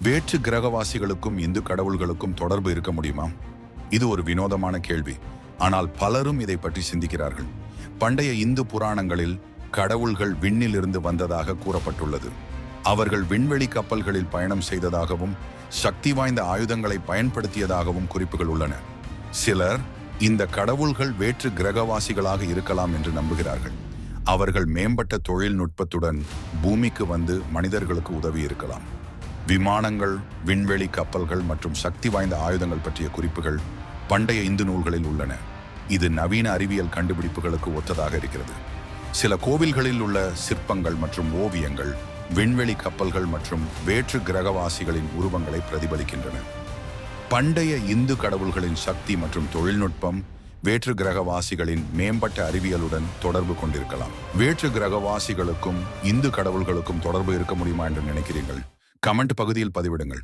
வேற்று கிரகவாசிகளுக்கும் இந்து கடவுள்களுக்கும் தொடர்பு இருக்க முடியுமா? இது ஒரு வினோதமான கேள்வி. ஆனால் பலரும் இதை பற்றி சிந்திக்கிறார்கள். பண்டைய இந்து புராணங்களில் கடவுள்கள் விண்ணிலிருந்து வந்ததாக கூறப்பட்டுள்ளது. அவர்கள் விண்வெளி கப்பல்களில் பயணம் செய்ததாகவும் சக்தி வாய்ந்த ஆயுதங்களை பயன்படுத்தியதாகவும் குறிப்புகள் உள்ளன. சிலர் இந்த கடவுள்கள் வேற்று கிரகவாசிகளாக இருக்கலாம் என்று நம்புகிறார்கள். அவர்கள் மேம்பட்ட தொழில்நுட்பத்துடன் பூமிக்கு வந்து மனிதர்களுக்கு உதவி இருக்கலாம். விமானங்கள் விண்வெளி கப்பல்கள் மற்றும் சக்தி வாய்ந்த ஆயுதங்கள் பற்றிய குறிப்புகள் பண்டைய இந்து நூல்களில் உள்ளன. இது நவீன அறிவியல் கண்டுபிடிப்புகளுக்கு ஒத்ததாக இருக்கிறது. சில கோவில்களில் உள்ள சிற்பங்கள் மற்றும் ஓவியங்கள் விண்வெளி கப்பல்கள் மற்றும் வேற்று கிரகவாசிகளின் உருவங்களை பிரதிபலிக்கின்றன. பண்டைய இந்து கடவுள்களின் சக்தி மற்றும் தொழில்நுட்பம் வேற்று கிரகவாசிகளின் மேம்பட்ட அறிவியலுடன் தொடர்பு கொண்டிருக்கலாம். வேற்று கிரகவாசிகளுக்கும் இந்து கடவுள்களுக்கும் தொடர்பு இருக்க முடியுமா என்று நினைக்கிறீர்கள்? கமெண்ட் பகுதியில் பதிவிடுங்கள்.